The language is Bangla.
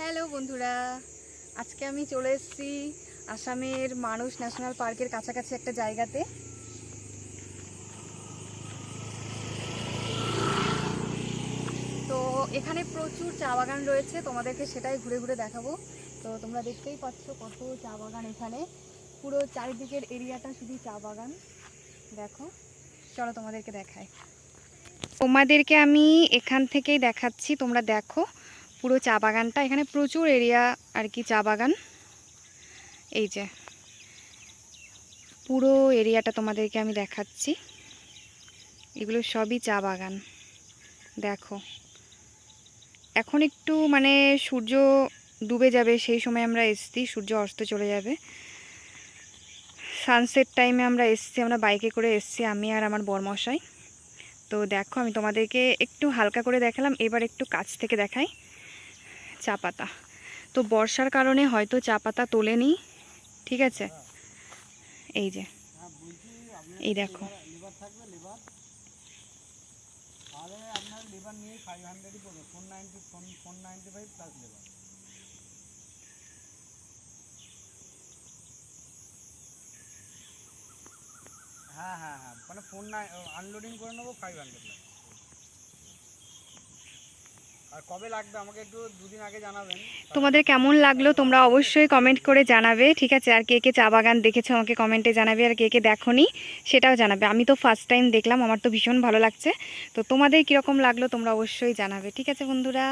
হ্যালো বন্ধুরা, আজকে আমি চলে এসেছি আসামের মানুষ ন্যাশনাল পার্কের কাছাকাছি একটা জায়গাতে। তো এখানে প্রচুর চা বাগান রয়েছে, তোমাদেরকে সেটাই ঘুরে ঘুরে দেখাবো। তো তোমরা দেখতেই পাচ্ছ কত চা বাগান এখানে। পুরো চারিদিকের এরিয়াটা শুধু চা বাগান। দেখো, চলো তোমাদেরকে দেখায় তোমাদেরকে আমি এখান থেকেই দেখাচ্ছি, তোমরা দেখো। পুরো চা বাগানটা, এখানে প্রচুর এরিয়া আর কি চা বাগান। এই যে, পুরো এরিয়াটা তোমাদেরকে আমি দেখাচ্ছি। এগুলো সবই চা বাগান। দেখো, এখন একটু মানে সূর্য ডুবে যাবে, সেই সময় আমরা এসছি, সূর্য অস্ত চলে যাবে। সানসেট টাইমে আমরা এসছি, আমরা বাইকে করে এসছি, আমি আর আমার বরমশাই। তো দেখো, আমি তোমাদেরকে একটু হালকা করে দেখালাম, এবার একটু কাছ থেকে দেখাই। চা পাতা। তো বর্ষার কারণে হয়তো চা পাতা তোলেনি, ঠিক আছে? এই যে, এই দেখো। হ্যাঁ হ্যাঁ হ্যাঁ। মানে ফোন আনলোডিং করে নেব ফাইভ হান্ড্রেড তোমাদের কেমন লাগল তোমরা অবশ্যই কমেন্ট করে জানাবে, ঠিক আছে? আর কে কে চা বাগান দেখেছ আমাকে কমেন্টে জানাবে, আর কে কে দেখোনি সেটাও জানাবে। আমি তো ফার্স্ট টাইম দেখলাম, আমার তো ভীষণ ভালো লাগছে। তো তোমাদের কীরকম লাগল তোমরা অবশ্যই জানাবে, ঠিক আছে বন্ধুরা?